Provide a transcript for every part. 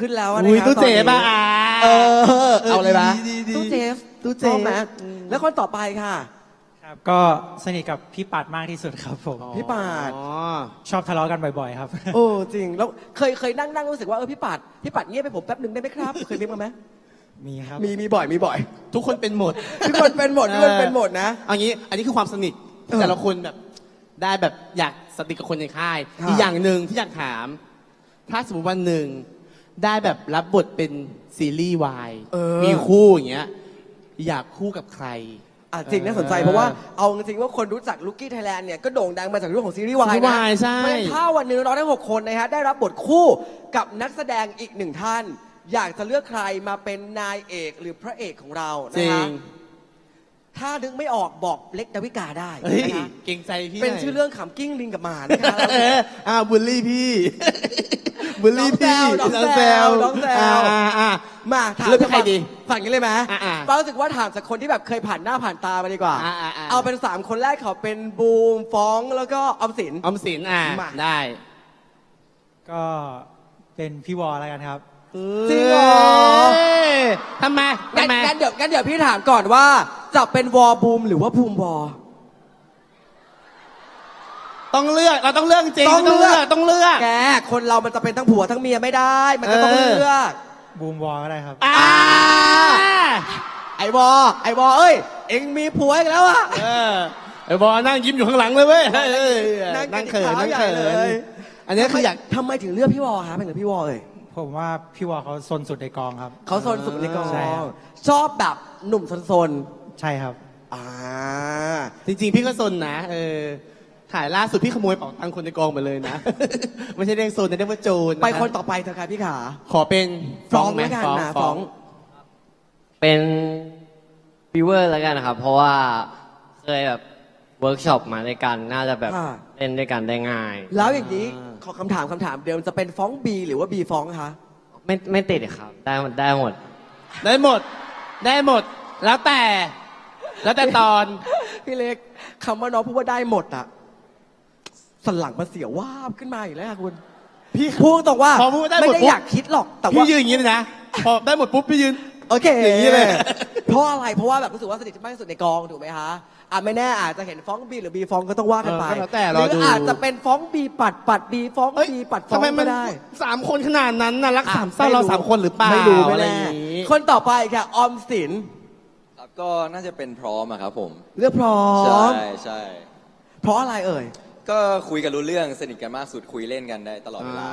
ขึ้นแล้วนะอุ้ยคะตู้เจ๊ตนนี้ป่ะอะเออเอาเลยปะดีดีดี ตู้เจฟตู้เจชอบฟไหมแล้วคนต่อไปค่ะ ครับก็สนิทกับพี่ปัดมากที่สุดครับผมพี่ปาด อ๋อ ชอบทะเลาะกันบ่อย ๆ ครับ โอ้จริงแล้วเคยเคยนั่งนั่งรู้สึกว่าเออพี่ปัดพี่ปัดเงียบไปผมแป๊บหนึ่งได้ไหมครับ เคยมีมาไหมมีครับ มีมีบ่อยมีบ่อย ทุกคนเป็นหมดทุกคนเป็นหมดทุกคนเป็นหมดนะ เอางี้ อันนี้คือความสนิทเออแต่ละคนแบบได้แบบอยากสนิทกับคนในค่ายค่ะอีกอย่างหนึ่งที่อยากถาม ถ้าสมมติวันหนึ่ง ได้แบบรับบทเป็นซีรีส์วายเออ มีคู่อย่างเงี้ยอยากคู่กับใคร อะจริงน่าสนใจเออเพราะว่าเอาจริงๆว่าคนรู้จักลูกี้ไทยแลนด์เนี่ยก็โด่งดังมาจากเรื่องของซีรีส์วายซีรีส์นะวายใช่เพราะฉะนั้นถ้าวันหนึ่งเราทั้งหกคนนะฮะได้รับบทคู่กับนักแสดงอีกหนึ่งท่าน อยากจะเลือกใครมาเป็นนายเอกหรือพระเอกของเราจนะริฮะงถ้านึกไม่ออกบอกเล็กดาวิกาได้เฮ้ยนะคะเก่งใจพี่เป็นหยชื่อเรื่องขำกิ้งลิงกับหมานะคะ เอออ่าบุลลี่พี่ บุลลี่พี่น้องแซวน้องแซว อ่าอ่า มาถามเลือกเป็นใครดีฝันกันเลยไหมอ่าๆป้ารู้สึกว่าถามจากคนที่แบบเคยผ่านหน้าผ่านตามาดีกว่า อ่าๆๆ เอาเป็นสามคนแรกเขาเป็นบูมฟ้องแล้วก็ออมสิน ออมสินอ่ามา ได้ก็เป็นพี่วอแล้วกันครับ จริงเหรอ เอ้ยทำไมงั้นทำไมงั้นเดี๋ยวงั้นเดี๋ยวพี่ถามก่อนว่าจะเป็นวอบูมหรือว่าภูมิวอ ต้องเลือกเราต้องเลือกจริงต้องเลือกต้องเลือกแกคนเรามันจะเป็นทั้งผัวทั้งเมียไม่ได้ มันก็ต้องเออเลือกบูมวอก็ได้ครับอ่าไอวอไอวอเอ้ย เอ็งมีผัวอีกแล้วอะเออไอ้บอลนั่งยิ้มอยู่ข้างหลังเลยเว้ยเออเออนั่นั่งงกินเขินข้าวนั่งใหญ่เขินเลยอันนี้คืออยากทำไมถึงเลือกพี่วอคะเป็นกับพี่วอเอ่ยผมว่าพี่วอเขาซนสุดในกองครับเขาโซนสุดในกองใช่ครับชอบแบบหนุ่มโซนใช่ครับๆอ่าจริงๆ พี่ก็ซนนะเออ ถ่ายล่าสุดพี่ขโมยเป๋าตังค์คนในกองไปเลยนะ ไม่ใช่เรียกโซนนะเรียกว่าโจรไปคนต่อไปเถอะค่ะพี่ขา ขอเป็นฟ้องไหมแล้วกันนะฟ้ฟ้อองง เป็นฟิวเวอร์แล้วกันนะครับ เพราะว่าเคยแบบเวิร์กช็อปมาด้วยกัน น่าจะแบบอ่าเล่นด้วยกันได้ง่าย แล้วอย่างนี้ขอคำถามคำถามเดียวจะเป็นฟ้องบีหรือว่าบีฟ้องคะไม่ไม่ติดครับ ได้หมดได้หมด ได้หมด ได้หมด แล้วแต่ แล้วแต่ตอน พี่เล็กคำว่าน้องพูดว่าได้หมดอะ สันหลังมันเสียววาบขึ้นมาอีกแล้วค่ะคุณ พี่ พูดตรงว่าพอพูดว่าได้หมดไม่ได้ปุ๊บ อยากคิดหรอกแต่พี่ว่ายืนอย่างนี้เลยนะ พอได้หมดปุ๊บพี่ยืน โอเคอย่างนี้เลย เพราะอะไร เพราะว่าแบบรู้สึกว่าสนิทมากที่สุดในกองถูกไหมคะอะไม่แน่อาจจะเห็นฟ้องบีหรือบีฟ้องก็ต้องว่ากันไปเออก็แล้วแต่หรอรืดู อาจจะเป็นฟ้องบีปัดปัดบีฟ้องเอ้ยบีปัดฟ้อทำงไมมัก็นได้สามคนขนาดนั้นน่ะรักอะสามเศร้าเราสามคนหรือเปล่าไม่รู้ไม่อะไรแน่อย่างนี้ คนต่อไปค่ะออมสินครับก็น่าจะเป็นพร้อมอะครับผม เลือกพร้อใช่มใช่เพราะอะไรเอ่ย ก็คุยกันรู้เรื่องสนิทกันมากสุดคุยเล่นกันได้ตลอดเวลา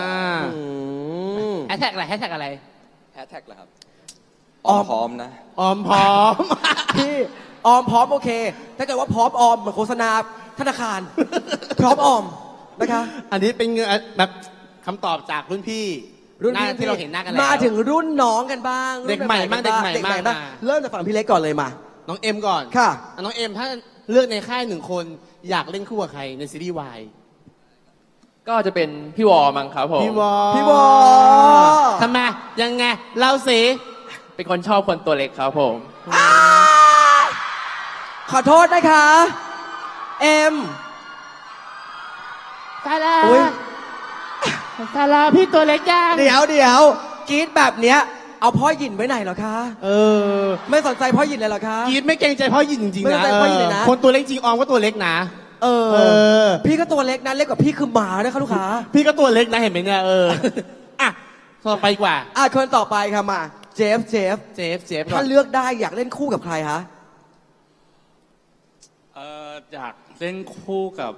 อ่าอืมแฮชแท็กอะไรแฮชแท็กอะไร แฮชแท็กเหรอครับออมพร้อมนะ ออมพร้อม พี่ออมพร้อมโอเค ถ้าเกิดว่าพร้อมออมเหมือนโฆษณาธนาคาร พร้อมออมนะคะ อันนี้เป็นเงินแบบคำตอบจากรุ่นพี่รุ่นหาพี่ที่เราเห็นหน้ากันแล้ว มาถึงรุ่นน้องกันบ้างเด็กใหม่บ้างรุ่นเด็กใหม่บ้างบ้างอ่าเริ่มจากฝั่งพี่เล็กก่อนเลยมา น้องเอ็มก่อนค่ะ อ่น้องเอ็มถ้า เลือกในค่ายหนึ่งคนอยากเล่นคู่กับใครในซีรีส์วายก็จะเป็นพี่วอมั้งครับผมพี่วอพี่วอทำไมยังไงเล่าสิเป็นคนชอบคนตัวเล็กครับผมขอโทษนะคะเอ็มตายแล้วอุ๊ยตายแล้วพี่ตัวเล็กยังเดี๋ยวเดี๋ยวกรีดแบบเนี้ย เอาพ่อหยินไว้ไหนเหรอคะ เออไม่สนใจพ่อหยินเลยเหรอคะ กรีดไม่เกรงใจพ่อหยินจริงๆไม่นะเกรงใจพ่อหยินเลยนะ คนตัวเล็กจริงออมก็ตัวเล็กนะ เออ เออ พี่ก็ตัวเล็กนะเล็กกว่าพี่คือหมานะคะลูกค้าพี่ก็ตัวเล็กนะเห็นไหมเนี่ยเอออะต่อไปดีกว่าอะคนต่อไปค่ะมาเจฟเจฟเจฟเจฟก่อถ้านเลือกได้อยากเล่นคู่กับใครคะเอออยากเล่นคู่กับ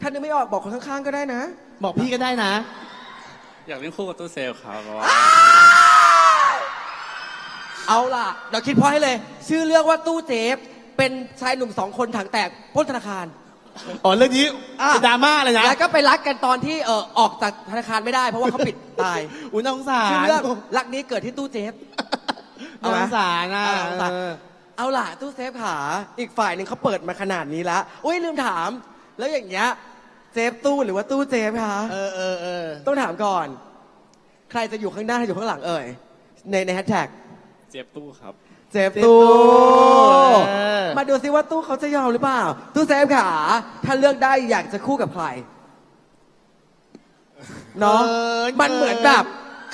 ถ้านึกไม่ออกบอกคนข้างๆก็ได้นะ บอกพี่ก็ได้นะ อยากเล่นคู่กับตู้เซลครับเพราะว่า เอาล่ะเดี๋ยวคิดพอให้เลย ชื่อเรื่องว่าตู้เจฟเป็นชายหนุ่มสองคนถังแตกปล้นธนาคาร อ๋อเรื่องนี้อะ เป็นดราม่าเลยนะแล้วก็ไปรักกันตอนที่เออออกจากธนาคารไม่ได้ เพราะว่าเขาปิดตายอุ้ยน่าสงสารชื่อเรื่องรักนี้เกิดที่ตู้เจฟ เอาไหมน่าสงสารนะเอาล่ะเอาล่ะเออ เอาล่ะตู้เซฟขาอีกฝ่ายหนึ่งเขาเปิดมาขนาดนี้แล้วอุ้ยลืมถาม แล้วอย่างเงี้ยเจฟตู้หรือว่าตู้เจฟคะเออเออเออต้องถามก่อน ใครจะอยู่ข้างหน้าใครอยู่ข้างหลังเอ่ยในในแฮชแท็ก เจ็บตู้ครับ เจฟตู้เออ มาดูซิว่าตู้เขาจะยอมหรือเปล่า ตู้เซฟขา ถ้าเลือกได้อยากจะคู่กับใครเนาะเออมันเหมือนแบบ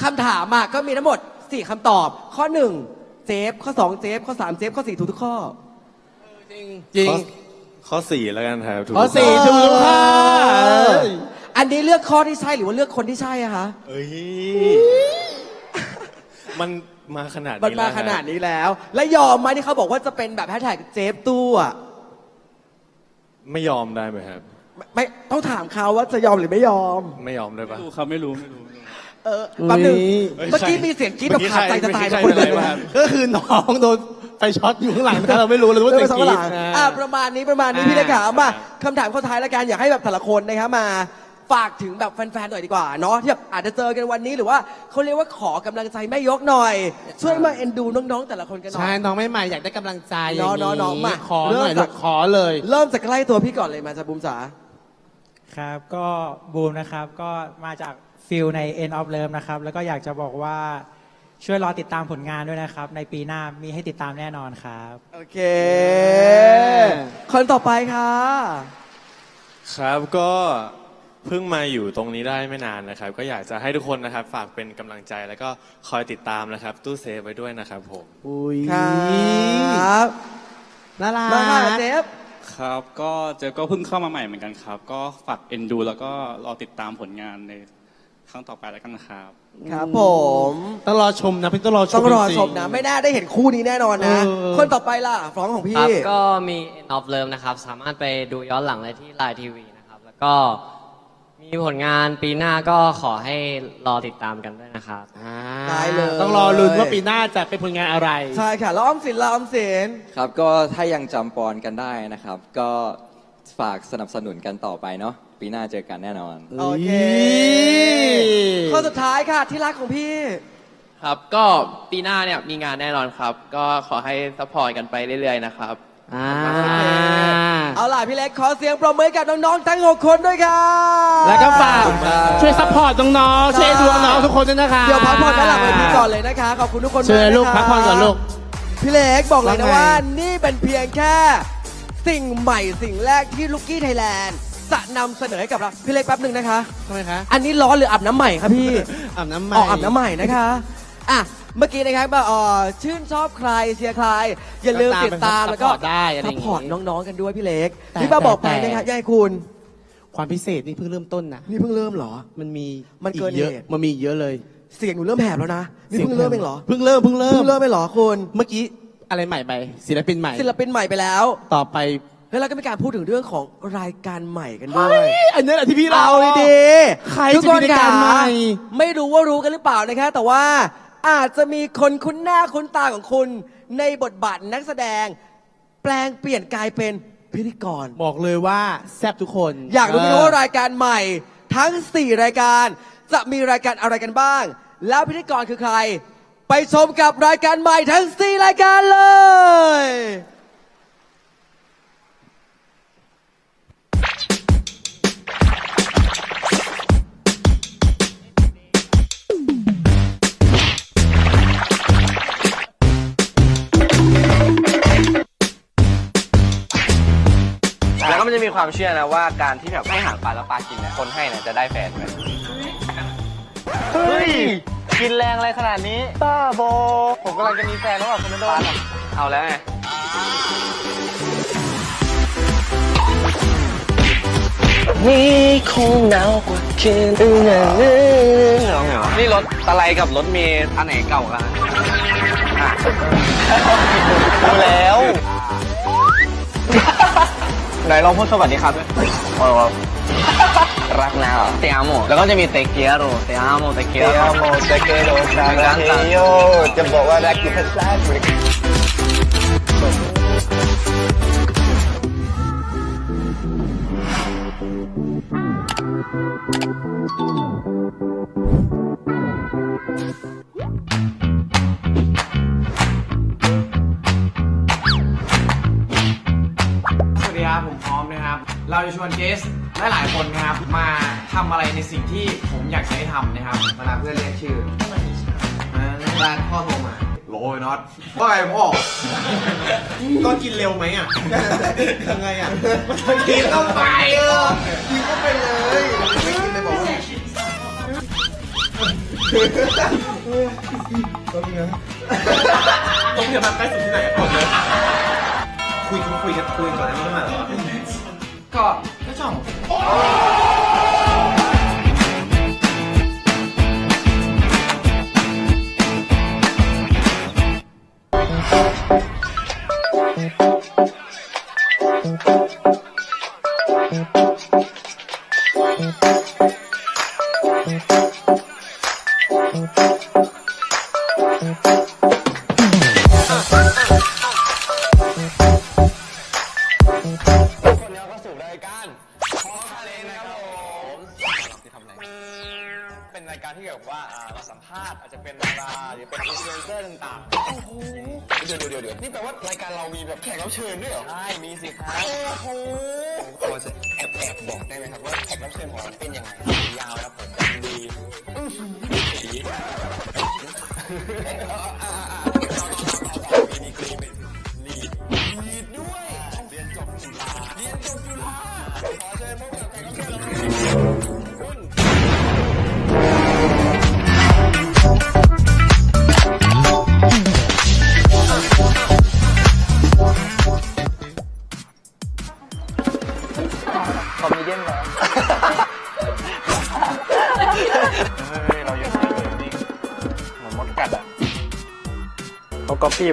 คำถามอะก็มีทั้งหมด 4คำตอบ ข้อ 1เจฟข้อ 2เจฟข้อ 3เจฟข้อ 4 ถูกทุกข้อ จริงจริง ข้อข้อสี่แล้วกันครับถูกข้อสี่ ถูกค่ะอันนี้เลือกข้อที่ใช่หรือว่าเลือกคนที่ใช่อะคะ เอ้ย มัน มาขนาดนี้มันมาแล้วขนาดนี้แล้ว และยอมไหมที่เขาบอกว่าจะเป็นแบบแฮชแท็กเจฟตู้อะไม่ยอมได้ไหมครับ ไม่ไม่ต้องถามเขาว่าจะยอมหรือไม่ยอม ไม่ยอมได้ปะไม่รู้ครับไม่รู้ไม่รู้ เออแป๊บหนึงเฮ้ยเมื่อกี้ใครมีเสียงกรี๊ดแบบขาดใจจะตายเมื่นะอคกี้นใครเลยเป็นอะไรนะวะ ก็คือน้องโดนไฟช็อตอยู่ข้างหลังนะเราไม่รู้เลยว่าเรื่เสีอยงงภากษารี๊หดลังอ่าอ่าประมาณนี้ประมาณนี้อ่าพี่เล็กขามาคำถามข้อท้ายแล้วกันอยากให้แบบแต่ละคนนะครับมา ฝากถึงแบบแฟนๆหน่อยดีกว่าเนาะที่แบบอาจจะเจอกันวันนี้หรือว่าเขาเรียกว่าขอกำลังใจแม่ยกหน่อย ช่วยมาเอ็นดูน้องๆแต่ละคนกันหน่อใช่ย น้องไม่ใหม่อยากได้กำลังใจอย่างน้องน้องน้องมาขอหน่อยเริ่มลูจาก กขอเลย เริ่มจากใกล้ตัวพี่ก่อนเลยมาจากบุมจ๋า ครับก็บูมนะครับก็มาจากฟิลใน End of Love นะครับ แล้วก็อยากจะบอกว่าช่วยรอติดตามผลงานด้วยนะครับ ในปีหน้ามีให้ติดตามแน่นอนครับ โอเค คนต่อไปค่ะ ครับก็ เพิ่งมาอยู่ตรงนี้ได้ไม่นานนะครับ ก็อยากจะให้ทุกคนนะครับ ฝากเป็นกำลังใจแล้วก็คอยติดตามนะครับ ตู้เซฟไว้ด้วยนะครับผม อุ้ยครับน่ารักมาค่ะเจฟครับ ก็เจอก็เพิ่งเข้ามาใหม่เหมือนกันครับ ก็ฝากเอ็นดู แล้วก็รอติดตามผลงานในครั้งต่อไปแล้วกันนะครับ ครับผมต้องรอชมนะพี่ต้องรอชมต้องรอจงๆชมนะไม่น่าได้เห็นคู่นี้แน่นอนนะ เออ คนต่อไปล่ะฟ้องของคพี่ รับก็มี End of Love นะครับ สามารถไปดูย้อนหลังได้ที่ไลน์ทีวีนะครับ แล้วก็ มีผลงานปีหน้าก็ขอให้รอติดตามกันด้วยนะครับ อ่าได้เลย ต้องรอลุ้นว่าปีหน้าจะเป็นผลงานอะไร ใช่ค่ะ แล้วออมสินละออมสิน ครับก็ถ้ายังจำปอนกันได้นะครับ ก็ฝากสนับสนุนกันต่อไปเนาะปีหน้าเจอกันแน่นอน โอเค ข้อสุดท้ายค่ะที่รักของพี่ ครับ ก็ปีหน้าเนี่ยมีงานแน่นอนครับ ก็ขอให้ซัพพอร์ตกันไปเรื่อยๆนะครับ อ่า เอาล่ะพี่เล็กขอเสียงปรบมือกับน้องๆทั้ง 6 คนด้วยค่ะแล้วก็ฝากขอบคุณครับช่วยซัพพอร์ตน้องๆช่วยดูน้องๆทุกคนด้วยนะคะเดี๋ยวพักผ่อนด้านหลังเวทีก่อนเลยนะคะ ขอบคุณทุกคนเชิญมากลูกะคะพักผ่อนก่อนลูก พี่เล็กบอกเลยนะว่าไงว่า นี่เป็นเพียงแค่ สิ่งใหม่สิ่งแรกที่ลูกกี้ไทยแลนด์จะนำเสนอให้กับเรา พี่เล็กแป๊บหนึ่งนะคะ ทำไมคะ อันนี้ร้อนหรืออาบน้ำใหม่ครับพี่ อาบน้ำใหม่ออกอาบน้ำใหม่นะคะ อะ เมื่อกี้นะครับมาเอ่อชื่นชอบใครเชียร์ใคร อย่าลืมติดตามแล้วก็ซัพพอร์ตได้อะไรอซัพย่างพอร์ตงี้น้องๆกันด้วยพี่เล็กแต่พี่บ้าบอกไปแต่ นะคะยายคุณความพิเศษนี่เพิ่งเริ่มต้นนะ นี่เพิ่งเริ่มเหรอ มันมีมันเกินอีเยอะ เหตุ มันมีอีกเยอะเลยเสียงหนูเริ่มแหบแล้วนะนี่เพิ่งเริ่มเองเหรอเพิ่งเริ่มเพิ่งเริ่ม เพิ่งเริ่มเองเหรอคุณเมื่อกี้อะไรใหม่ไปศิลปินใหม่ ศิลปินใหม่ไปแล้ว ต่อไปแล้วเราก็มีการพูดถึงเรื่องของรายการใหม่กันด้วย อันนี้แหละที่พี่เรา เอาดีๆใครทุกจะคมีนรายการค่ะใหม่ไม่รู้ว่ารู้กันหรือเปล่านะคะ แต่ว่า อาจจะมีคนคุ้นหน้าคุ้นตาของคุณ ในบทบาทนักแสดง แปลงเปลี่ยนกลายเป็นพิธีกร บอกเลยว่าแซ่บทุกคนอยากรู้ไหมว่ารายการใหม่ ทั้ง 4 รายการ จะมีรายการอะไรกันบ้าง แล้วพิธีกรคือใคร ไปชมกับรายการใหม่ทั้ง 4 รายการเลย วก็มันจะมีความเชื่อนะว่าการที่แบบให้อาหารปลาแล้วปลากินเนี่ยคนให้เนี่ยจะได้แฟนไหมเฮ้ย กินแรงอะไรขนาดนี้บ้าโบ ผมกำลังจะมีแฟนแล้วอะคุณนโดนเอาแล้วไงนี่คงหนาวกว่าคืนอื่นร้องไงวะนี่รถตะไลกับรถเมย์อันไหนเก่ากันอะดูแล้ว ไหนลองพูดสวัสดีครับด้วยโอ้ยรักนะเหรอเตอาโมแล้วก็จะมีเตเกียโรเตอาโมเตเกียโรเตอาโมเตเกียโรซาลาเทโยจะบอกว่ารักอยู่ภาษาอังกฤษ สหลายๆคนนะครับมาทำอะไรในสิ่งที่ผมอยากจะให้ทำนะครับเวลาเพื่อนเรียกชื่อเวลาพ่อโทรมาโรยน็อตว่าไงพ่อก็กินเร็วไหมอะ ยังไงอะกินเข้าไปเออกินเข้าไปเลยไม่กินเลยบอกว่าผมจะมาใกล้สุดที่ไหนก่อนเลยคุยกันคุยกันคุยก่อนไม่มาหรอก็ ก็ช่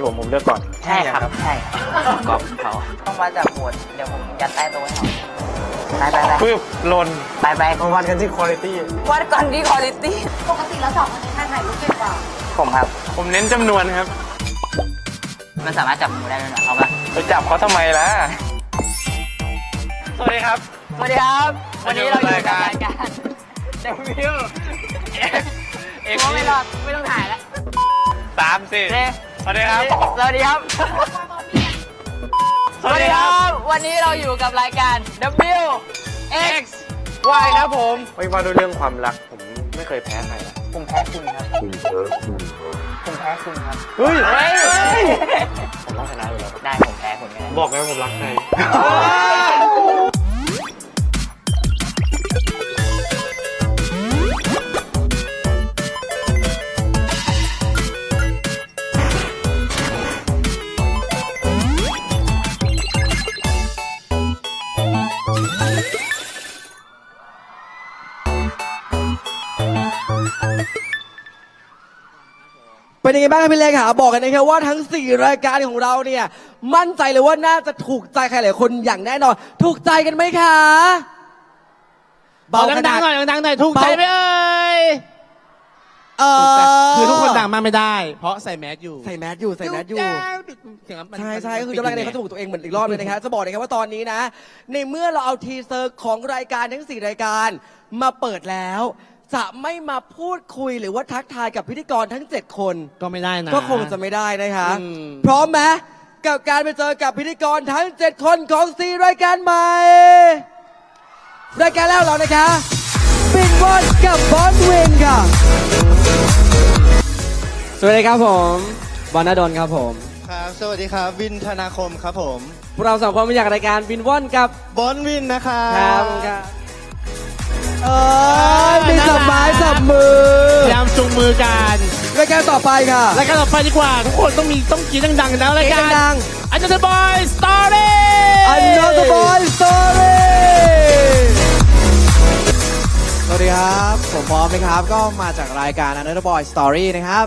เขาก๊อปปี้ผมผมเลือกก่อน ใช่ครับ ใช่ก๊อปเขาต้องมาจากหมวดเดี๋ยวผมยัดใต้โต๊ะให้เขาไปไปไปปึ๊บหล่นไปไปมาวัดกันที่คุณภาพวัดก่อนที่คุณภาพปกติแล้วสองคนนี้ใครถ่ายรูปเก่งกว่า ผมครับ ผมเน้นจำนวนครับ มันสามารถจับมือได้ด้วยนะเอาปะไปจับเขาทำไมล่ะ สวัสดีครับ สวัสดีครับ วันนี้เราอยู่กับรายการเดวิลเอ็กเอ็กไม่รอดไม่ต้องถ่ายแล้วสามสี่เด้ สวัสดีครับ สวัสดีครับ สวัสดีครับ วันนี้เราอยู่กับรายการ W X วายครับผมไม่ว่าด้วยเรื่องความรักผมไม่เคยแพ้ใครนะผมแพ้คุณครับคุณแพ้คุณผมแพ้คุณครับเฮ้ยเฮ้ย ผมต้องชนะอยู่แล้วได้ผมแพ้คุณก็ได้บอกไงว่าผมรักใคร เป็นยังไงบ้างครับพี่เล็กค่ะบอกกันนะครับว่าทั้ง 4 รายการของเราเนี่ย มั่นใจเลยว่าน่าจะถูกใจใครหลายคนอย่างแน่นอน ถูกใจกันไหมคะเบาขดังๆหน่อยดังๆหน่อยถูกใจไหมเอ่ยเออคือทุกคนดังมากไม่ได้ เพราะใส่แมสอยู่ใส่แมสอยู่ใส่แมสอยู่ เสียงมันใช่ใช่ก็คือจะรักในเขาจะบอกตัวเองเหมือนอีกรอบเลยนะครับจะบอกเลยครับว่าตอนนี้นะ ในเมื่อเราเอาทีเซอร์ของรายการทั้ง 4 รายการมาเปิดแล้ว จะไม่มาพูดคุยหรือว่าทักทายกับพิธีกรทั้ง 7 คน ก็ไม่ได้นะ ก็คงจะไม่ได้นะคะ อืม พร้อมไหมกับการไปเจอกับพิธีกรทั้ง 7 คนของ4รายการใหม่ รายการแรกของเรานะคะปินบอลกับบอลเวนค่ะ สวัสดีครับผมบอลนาดนครับผมครับ สวัสดีครับ วินธนาคมครับผม พวกเราสองคนมาจากรายการบินว่อนกับ บอลวินนะครับครับครับ เออมีสับไม้สับมือพยายามจูงมือกันรายการต่อไปค่ะรายการต่อไปดีกว่า ทุกคนต้องมีต้องกรีดดังๆนะรายการดังอันเดอร์บอยสตอรี่ Another Boy Story สวัสดีครับ ผมพร้อมนะครับ ก็มาจากรายการ Another Boy Story นะครับ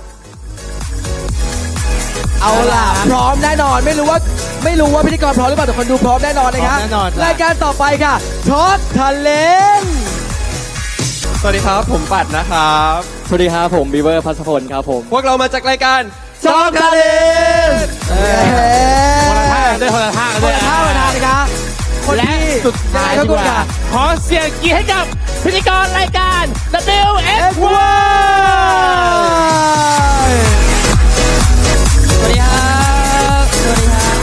เอาล่ะ พร้อมแน่นอนไม่รู้ว่าไม่รู้ว่าพิธีกรพร้อมหรือเปล่าแต่คนดูพร้อมแน่นอนนะครับ พร้อมแน่นอน รายการต่อไปค่ะช็อตทะเลน สวัสดีครับ ผมปัดนะครับ สวัสดีครับผมบีเวอร์พัสพลครับผมพวกเรามาจากรายการช็อตทะเลนคนละท่าด้วยคนละท่าคนละท่าคนละท่านะคะคนและที่สุดท้ายยังไงครับดีคุณกว่าค่ะขอเสียงกรีดให้กับพิธีกรรายการ W X Y สวัสดีครับสวัสดีครับ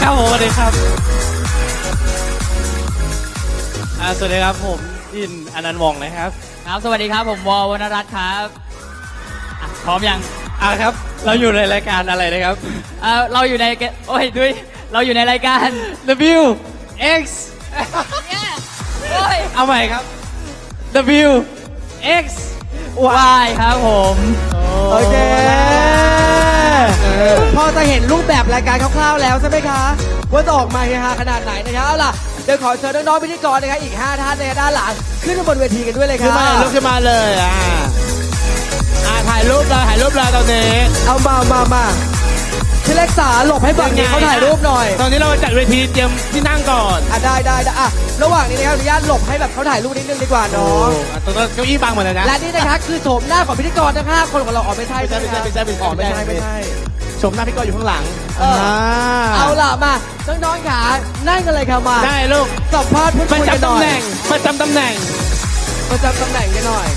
ครับผมสวัสดีครับอ่าสวัสดีครับผม อินอนันต์วงศ์นะครับ ครับ สวัสดีครับ ผมวอลวรรณรัตน์ครับอะพร้อมยังอ่าครับ เราอยู่ในรายการอะไรนะครับ เอ่อเราอยู่ในเกโอ้ยดุยเราอยู่ในรายการ W X โอ้ย เอาใหม่ครับ W X วายครับผม โอเคพอจะเห็นรูปแบบรายการคร่าวๆแล้วใช่ไหมคะ ว่าจะออกมาเฮฮาขนาดไหนนะครับเอาล่ะเดี๋ยวขอเชิญน้องๆพิธีกรนะครับอีก 5 ท่านในด้านหลังขึ้นมาบนเวทีกันด้วยเลยคขึ้นรับมาเลยลุกขึ้นมาเลยอะอะถ่ายรูปเลยถ่ายรูปเลยตอนนี้เอามามามาพี่เล็กสาหลบให้ฝั่งนี้เขาถ่ายรูปหน่อย ตอนนี้เราจัดเวทีเตรียมที่นั่งก่อนอะได้ได้ได้อะระหว่างนี้นะครับอนุญาตหลบให้แบบเขาถ่ายรูปนิดนึงดีกว่าโอ้น้องอะตรงนั้นเก้าอี้บังหมดเลยนะและนี่นะคะคือโฉมหน้าของพิธีกรทั้งห้าคนของเราออกไม่ใช่ไม่ใช่ไม่ใช่ไม่ใช่ไม่ใช่อ๋อไม่ใช่ไม่ใช่ ชมหน้าพี่ก้อยอยู่ข้างหลังเออเอาล่ะมาน้องๆขานั่งกันเลยค่ะมาได้ลูกสัมภาษณ์พูดประคุยกันจำหน่ตำอแหยน่งประจำตำแหน่งประจำตำแหน่งกันหน่อย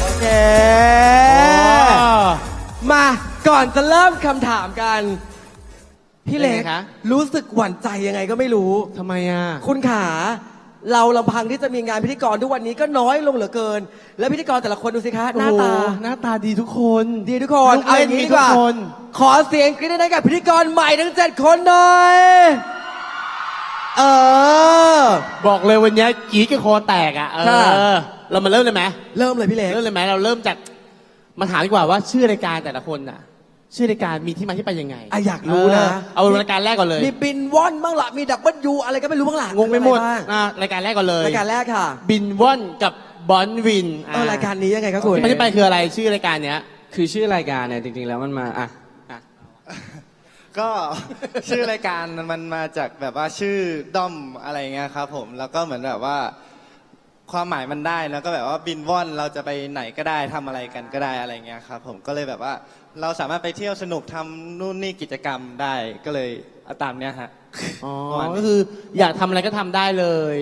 โอเคมาก่อนจะเริ่มคำถามกัน พี่เล็กเป็นไงคะรู้สึกหวั่นใจยังไงก็ไม่รู้ทำไมอะคุณขา เราลำพังที่จะมีงานพิธีกรทุกวันนี้ก็น้อยลงเหลือเกิน แล้วพิธีกรแต่ละคนดูสิคะหน้าตา โอ้โหหน้าตาดีทุกคนดีทุกคนลูกเอาอเล่นย่างนี้มีดีกว่า ทุกคนขอเสียงกรี๊ดให้กับพิธีกรใหม่ทั้งเจ็ดคนหน่อย เออ บอกเลยวันนี้กรีดกับคอแตกอะเอค่ะ อเรามาเริ่มเลยไหมเริ่มเลยพี่เล็ก เริ่มเลยไหมเราเริ่มจากมาถามดีกว่าว่าชื่อรายการแต่ละคนน่ะ ชื่อรายการมีที่มาที่ไปยังไงอะอยากรู้นะ เออเอารายการแรกก่อนเลยมีบินว่อนบ้างละมีดับเบิลยูอะไรก็ไม่รู้บ้างละงงไปหมดอะรบ้างอะรายการแรกก่อนเลย รายการแรกค่ะบินว่อนกับบอนวินเออรายการนี้ยังไงครับคุณ ที่มาที่ไปคืออะไรชื่อรายการเนี้ย คือชื่อรายการเนี่ยจริงๆแล้วมันมาอะ ก็ชื่อรายการมันมาจากแบบว่าชื่อด้อมอะไรเงี้ยครับผมแล้วก็เหมือนแบบว่า ความหมายมันได้แล้วก็แบบว่าบินว่อนเราจะไปไหนก็ได้ทำอะไรกันก็ได้อะไรเงี้ยครับผมก็เลยแบบว่า เราสามารถไปเที่ยวสนุกทำนู่นนี่กิจกรรมได้ก็เลยเอาตามเนี้ยฮะ อ๋อ ประมาณนี้ ก็คืออยากทำอะไรก็ทำได้เลย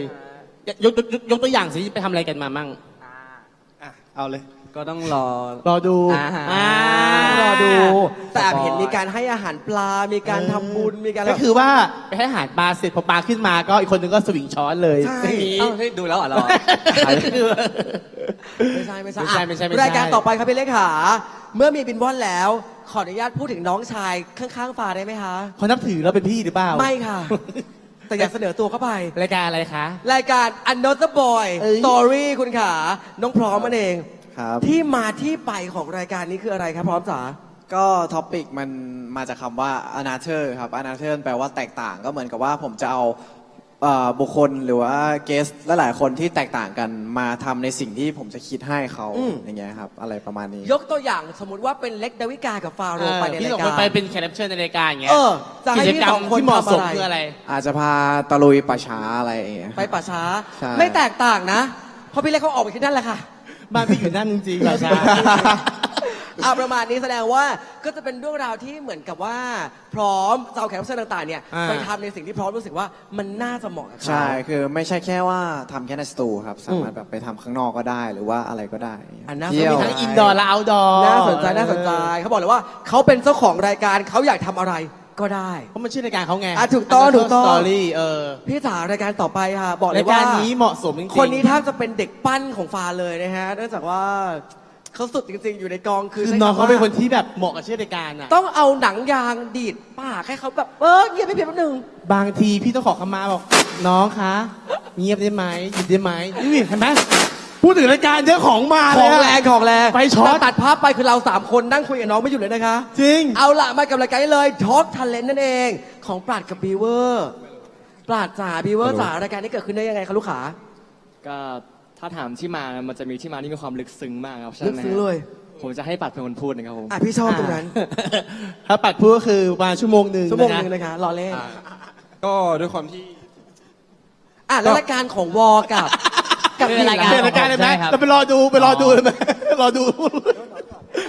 ยกยกยกยกตัวอย่างสิไปทำอะไรกันมามั่ง อะเอาเลย ก็ต้องรอ รอดูอ่าฮะ อ่ารอดู แต่แอบเห็นมีการให้อาหารปลา มีการทำบุญ มีการก็คือว่าไปให้อาหารปลาเสร็จพอปลาขึ้นมาก็อีกคนนึงก็สวิงช้อนเลยใช่อย่างนี้เอ้าเฮ้ยดูแล้วเหรอเรา ไม่ใช่ ไม่ใช่ไม่ใช่อะไม่ใช่ไม่ใช่ รายการต่อไปครับพี่เล็กขา เมื่อมีบินว่อนแล้ว ขออนุญาตพูดถึงน้องชายข้างๆฟ้าได้ไหมคะ เขานับถือเราเป็นพี่หรือเปล่า ไม่ค่ะ แต่อยากเสนอตัวเข้าไป รายการอะไรคะ รายการ Another Boy เอ้ย Story คุณขาน้องพร้อมมันเอง ครับ ที่มาที่ไปของรายการนี้คืออะไรครับพร้อมจ๋า ก็ท็อปิกมันมาจากคำว่า another ครับ another แปลว่าแตกต่างก็เหมือนกับว่าผมจะเอา เอ่อบุคคลหรือว่าเกสและหลายคนที่แตกต่างกันมาทำในสิ่งที่ผมจะคิดให้เขาอืม อย่างเงี้ยครับอะไรประมาณนี้ ยกตัวอย่างสมมติว่าเป็นเล็กดาวิกากับฟาโรห์ไปในพี่ราส่ยงกาคนรไปเป็นแขกรับเชิญในรายการอย่างเงี้ยเออจะให้กิจพี่กรรสมองคนที่เหมาะสมทำอะไรคืออะไร อาจจะพาตะลุยป่าช้าอะไรอย่างเงี้ย ไปป่าช้า ใช่ ไม่แตกต่างนะเพราะพี่เล็กเขาออกไปที่นั่นแหละค่ะ บ้านพี่อยู่นั่นจริงๆเหรอจ๊ะ เอาประมาณนี้แสดงว่าก็จะเป็นเรื่องราวที่เหมือนกับว่า พร้อมจะเอาแขกรับเชิญต่างๆเนี่ยอ่า ไปทำในสิ่งที่พร้อมรู้สึกว่ามันน่าจะเหมาะกับเขา ใช่คือไม่ใช่แค่ว่าทำแค่ในสตูครับ สามารถแบบไปทำข้างนอกก็ได้หรือว่าอะไรก็ได้อันน่าเที่ยวมีทั้งอินดอร์และเอาท์ดอร์น่าสนใจน่าสนใจเขาบอกเลยว่าเขาเป็นเจ้าของรายการเขาอยากทำอะไรก็ได้ เพราะมันชื่อรายการเขาไงอะถูกต้องถูกต้อง สตอรี่เออพี่จ๋ารายการต่อไปค่ะ บอกเลรายยว่าการนี้เหมาะสมจริงๆ คนนี้แทบจะเป็นเด็กปั้นของฟาเลยนะฮะเนื่องจากว่า เขาสุดจริงๆ อยู่ในกองคือคือใช้น้องำเขาว่าเป็นคนที่แบบเหมาะกับชื่อรายการอะ ต้องเอาหนังยางดีดปากให้เขาแบบเออเงียบไม่เพียงแป๊บนึงบางทีพี่ต้องขอคำมาบอกน้องคะ เงียบได้ไหมหยุดได้ไหมนี่เห็นไหมพูดถึงรายการเยอะของมาขเลอยงอะแรงของแรงไฟช็อต แต่ตัดภาพไปคือเราสามคนนั่งคุยกับน้องไม่หยุดเลยนะคะ จริง เอาละมากับรายการนี้เลยทอ l กท l เลน t นั่นเอง ของปราดกับบีเวอร์ ปราดจ๋าบีเวอร์จ๋ารายการนี้เกิดขึ้นได้ยังไงคะลูกขา ก็ ถ้าถามที่มามันจะมีที่มาที่มีความลึกซึ้งมากครับลึกซึ้งเลย ผมจะให้ปัดเป็นคนพูดนะครับผม อะพี่ชอบตรงนั้น ถ้าปัดพูดก็คือประมาณชั่วโมงหนึ่งชั่วโมงหนะนึงนะคะรอเล่นก็ด้วยความที่ อะแล้วรายการของวอกับ กับเป็นรายการเปลี่ยนรายการเลยไหมใช่ครับเราไปรอดูไปรอดูเลยไหมรอดู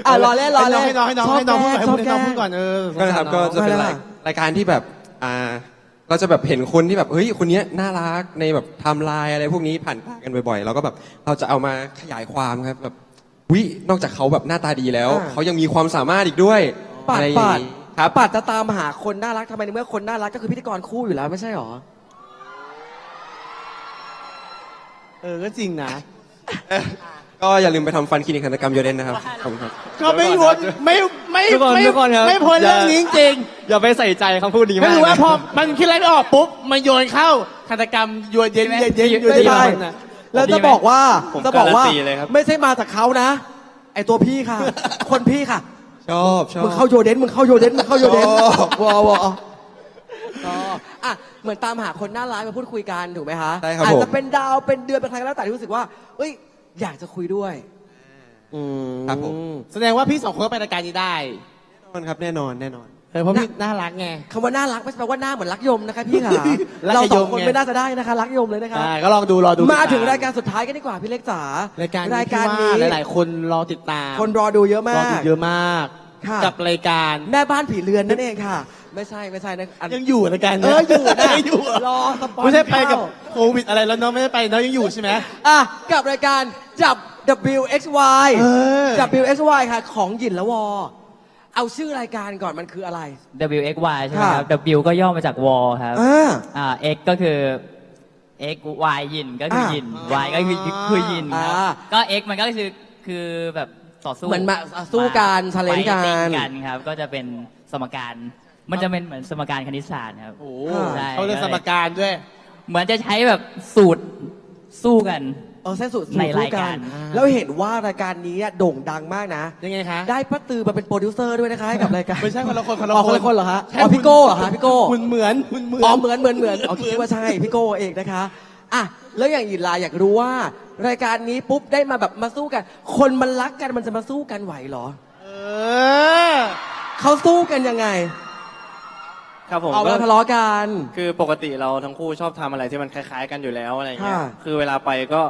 อะรอเล่นรอเล่นให้น้องให้น้องให้น้องพูดก่อนให้ชอบน้องแกล้งพูดก่อนเออก็นะครับก็จะเป็นไม่รายล่ะรายการที่แบบอ่า เราจะแบบเห็นคนที่แบบเฮ้ยคนเนี้ยน่ารักในแบบไทำลายอะไรพวกนี้ผ่านตากันบ่อยๆเราก็แบบเราจะเอามาขยายความครับแบบวินอกจากเขาแบบหน้าตาดีแล้ว อ่า เขายังมีความสามารถอีกด้วยปาดอะไรอย่าปางดนี้ครับ ปาดจะตามหาคนน่ารักทำไมในเมื่อคนน่ารักก็คือพิธีกรคู่อยู่แล้วไม่ใช่หรอ เออก็จริงนะ ก็อย่าลืมไปทำฟันคลินิกศัลยกรรมโยเดนนะครับขอบคุณครับ ก็ไม่วนไม่ไม่ทุกคนไม่ทุกคนครับไม่พ้นอย่าเรื่องนี้จริงอย่าไปใส่ใจคำพูดนี้ๆก็มากคือว่านะพอมันคิดอะไรไม่ออกปุ๊บมันโยนเข้าทันตกรรมโยนเย็นเย็นเย็นโยนเย็นไม่ใช่นะแล้วจะบอกว่าผมจะบอกว่า การันตีเลยครับ ไม่ใช่มาจากเขานะ ไอตัวพี่ค่ะ คนพี่ค่ะ ชอบชอบ มึงเข้าโยเดนมึงเข้าโยเดนมึงเข้าโยเดนวอวอก็อะเหมือนตามหาคนน่ารักมาพูดคุยกันถูกไหมคะใช่ครับอาจผมจะเป็นดาวเป็นเดือนเป็นใครก็แล้วแต่ที่รู้สึกว่าเอ้ย อยากจะคุยด้วย อืมครับผม แสดงว่าพี่สองคนก็ไปรายการนี้ได้แน่นอนครับแน่นอนแน่นอน เออเพราะพี่น่ารักไง คำว่าน่ารักไม่ใช่แปลว่าหน้าเหมือนรักยมนะคะพี่ค่ะ รักเรากับสยองมคนไง ไม่น่าจะได้นะคะ รักยมเลยนะคะใช่ก็ลองดูรอดูมาถึงติดตรายการสุดท้ายกันดีกว่าพี่เล็กจ๋ารายการรายการนี้ ที่ว่าหลาย ๆ คนรอติดตามคนรอดูเยอะมารอกดูเยอะมาก ค่ะ กับรายการ แม่บ้านผีเรือนนั่นเองค่ะ ไม่ใช่ไม่ใช่นะอัน ยังอยู่รายการเอออยู่นะยังอยู่เหรอสปอนไม่ใช่ไปกับเข้าโควิดอะไรแล้วเนาะไม่ได้ไปเนาะยังอยู่ใช่ไหม อะกับรายการจับ WXY เออ WXY ค่ะ ของหยินละวอ เอาชื่อรายการก่อนมันคืออะไร W X Y ใช่ไหมครับค่ะ W ก็ย่อมาจาก wall ครับอ่า อ่า X ก็คือ X Y ยินก็คือยิน Y ก็คือคือยินครับอ่าก็ X มันก็คือคือแบบต่อสู้เหมือนมาสู้กัน challenge กันไฟติ้งกันครับ ก็จะเป็นสมการ มันจะเป็นเหมือนสมการคณิตศาสตร์ครับ โอ้ใช่ เขาเรียนสมการด้วย เหมือนจะใช้แบบสูตรสู้กัน เออเส้นสุดในสู้รายการแล้วเห็นว่ารายการนี้โด่งดังมากนะ ยังไงคะ ได้ป้าตือมาเป็นโปรดิวเซอร์ด้วยนะคะให้กับรายการไม่ใช่คนละคนคนละอ๋อคคนนละคนเหรอฮะใช่อ๋อพี่โก้เหรอฮะพี่โก้คุณเหมือนคุณเหมือนอ๋อเหมือนเหมือนเหมือนอ๋อคิดว่าใช่พี่โก้เองนะคะอะแล้วอย่างอินลาอยากรู้ว่า รายการนี้ปุ๊บได้มาแบบมาสู้กัน คนมันรักกันมันจะมาสู้กันไหวเหรอ เออ เขาสู้กันยังไง ครับผมเอาเวก็ลาทะเลาะกัน คือปกติเราทั้งคู่ชอบทำอะไรที่มันคล้ายๆ กันอยู่แล้วอะไรเงี้ย ค่ะ คือเวลาไปก็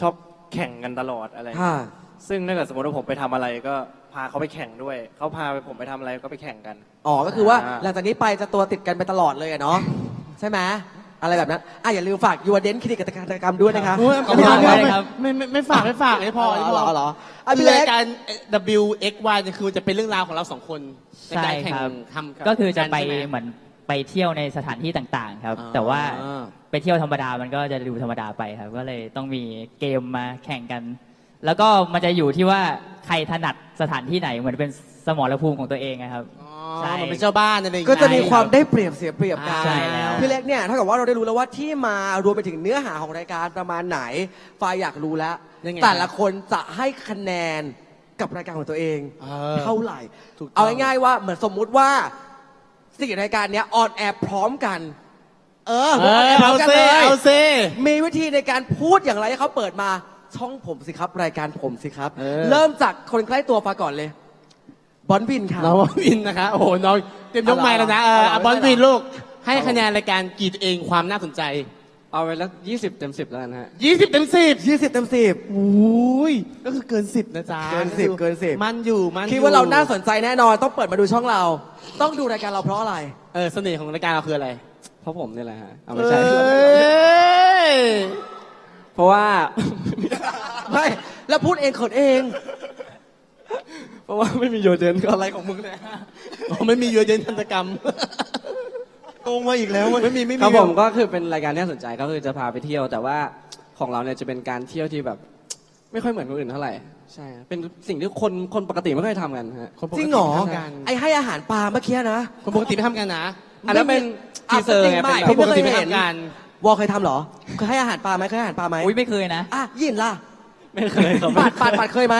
ชอบแข่งกันตลอดอะไรเงี้ค่ะ ยซึ่งถ้าเกิดสมมติว่าผมไปทำอะไรก็พาเขาไปแข่งด้วย เขาพาไปผมไปทำอะไรก็ไปแข่งกัน อ๋อ ก็คือว่าอ่า หลังจากนี้ไปจะตัวติดกันไปตลอดเลยอะเนาะ ใช่ไหม อะไรแบบนั้นอะอย่าลืมฝากยูวเดนคลินิกกิจกรรมด้วยนะคะโอ้ยขอบคุณมากเลยครับ ไม่ไม่ไม่ฝากไม่ฝากไอ้พออ๋อไอ้พเหรออเหรออะคืพี่อเล็รากยการ W X Y เนี่ยคือจะเป็นเรื่องราวของเราสองคนในใช่การแข่งครับทำก็คือจะไปใช่หมเหมือนไปเที่ยวในสถานที่ต่าง ๆ ครับอ่าแต่ว่าไปเที่ยวธรรมดามันก็จะดูธรรมดาไปครับ ก็เลยต้องมีเกมมาแข่งกัน แล้วก็มันจะอยู่ที่ว่าใครถนัดสถานที่ไหนเหมือนเป็นสมรภูมิของตัวเองนะครับ อ๋อใช่มันเป็นเจ้าบ้านอะไรอย่างก็เงี้ย จะมีความได้เปรียบเสียเปรียบกันใช่แล้วพี่เล็กเนี่ยเท่ากับว่าเราได้รู้แล้วว่าที่มารวมไปถึงเนื้อหาของรายการประมาณไหนฝ่ายอยากรู้แล้วยังไงแต่ละคนจะให้คะแนนกับรายการของตัวเองเออเท่าไหร่ถูกต้อง เอาง่ายๆว่าเหมือนสมมุติว่าสี่รายการเนี้ยออนแอร์พร้อมกัน เออเอออนแออร์พร้อเอามกันเซเลยเอาเซมีวิธีในการพูดอย่างไรให้เขาเปิดมาช่องผมสิครับ รายการผมสิครับ เออ เริ่มจากคนใกล้ตัวมาก่อนเลย บอลบินค่ะ น้องบอลวินนะคะโอ้โหน้องเตรียมยกไม้แล้วนะเออเอาอะเอาบอลวินลูกให้คะแนนรายการกีดเองความน่าสนใจ เอาไปแล้วยี่สิบเต็มสิบแล้วนะฮะ20เต็ม10ยี่สิบเต็มสิบอุ้ยก็คือเกิน10นะจ๊ะเกิน10เกิน10มันอยู่มันคิดว่าเราน่าสนใจแน่นอนต้องเปิดมาดูช่องเรา ต้องดูรายการเราเพราะอะไรเออเสน่ห์ของรายการเราคืออะไร เพราะผมนี่แหละฮะเอาเอไม่ใช่้ยเพราะว่าไม่แล้วพูดเองเขินเองเพ ราะว่าไม่มีโยเดนก็อะไรของมึงเนี่ยอ๋อไม่มีเยอะเย็นทันตกรรมโกงมาอีกแล้วเว้ยไม่มีไม่มี ครับผมก็คือเป็นรายการที่น่าสนใจก็คือจะพาไปเที่ยว แต่ว่าของเราเนี่ยจะเป็นการเที่ยวที่แบบ ไม่ค่อยเหมือนคนอื่นเท่าไหร่ใช่ครับเป็นสิ่งที่คนคนปกติไม่ค่อยทำกันฮะคนปกจริติงเหรอไม่ทำกัน ไอให้อาหารปลาเมื่อกี้นะคนปกติไม่ทำกันนะอันนั้นเป็นอะทีเซอร์ไงไม่เป็นคนแบบปกติไม่ทำกันวอลเคยทำเหรอเคยให้อาหารปลาไหมเคยให้อาหารปลาไหมอุ้ยไม่เคยนะ อะยินล่ะไม่เคยครับ ปัดปัดปัดเคยไหม